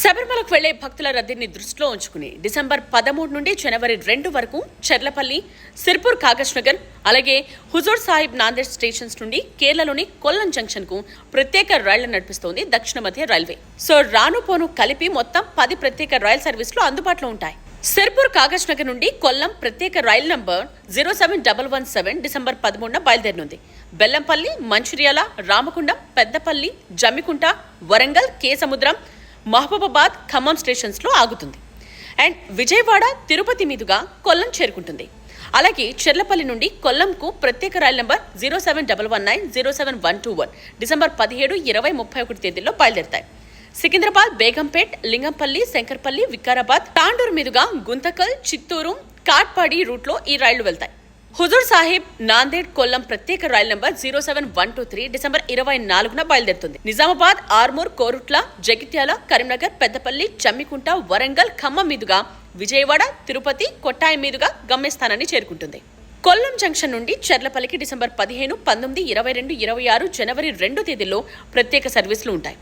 శబరిమలకు వెళ్ళే భక్తుల రద్దీని దృష్టిలో ఉంచుకుని డిసెంబర్ పదమూడు నుండి జనవరి రెండు వరకు చెర్లపల్లి సిర్పూర్ కాగజ్ నగర్ అలాగే హుజూర్ సాహిబ్ నాందేడ్ స్టేషన్స్ నుండి కేరళలోని కొల్లం జంక్షన్కు ప్రత్యేక రైళ్ళు నడిపిస్తోంది దక్షిణ మధ్య రైల్వే. సో రాను పోను కలిపి మొత్తం పది ప్రత్యేక రైల్ సర్వీసులు అందుబాటులో ఉంటాయి. సిర్పూర్ కాగజ్ నగర్ నుండి కొల్లం ప్రత్యేక రైలు number zero seven double one seven December పదమూడున బయలుదేరనుంది. బెల్లంపల్లి మంచిర్యాల రామకుండం పెద్దపల్లి జమ్మికుంట వరంగల్ కే సముద్రం మహబూబాబాద్ ఖమ్మం స్టేషన్స్లో ఆగుతుంది. అండ్ విజయవాడ తిరుపతి మీదుగా కొల్లం చేరుకుంటుంది. అలాగే చెర్లపల్లి నుండి కొల్లంకు ప్రత్యేక రైలు number zero seven double one nine zero seven one two one December పదిహేడు ఇరవై ముప్పై ఒకటి తేదీల్లో బయలుదేరుతాయి. సికింద్రాబాద్ బేగంపేట్ లింగంపల్లి శంకర్పల్లి వికారాబాద్ తాండూరు మీదుగా గుంతకల్ చిత్తూరు కాట్పాడి రూట్లో ఈ రైళ్ళు వెళ్తాయి. హుజూర్ సాహిబ్ నాందేడ్ కొల్లం ప్రత్యేక రైలు number zero seven one two three December ఇరవై నాలుగున బయలుదేరుతుంది. నిజామాబాద్ ఆర్మూర్ కోరుట్ల జగిత్యాల కరీంనగర్ పెద్దపల్లి చమ్మికుంట వరంగల్ ఖమ్మం మీదుగా విజయవాడ తిరుపతి కొట్టాయి మీదుగా గమ్యస్థానాన్ని చేరుకుంటుంది. కొల్లం జంక్షన్ నుండి చెర్లపల్లికి డిసెంబర్ పదిహేను పంతొమ్మిది ఇరవై రెండు ఇరవై ఆరు జనవరి రెండు తేదీల్లో ప్రత్యేక సర్వీసులు ఉంటాయి.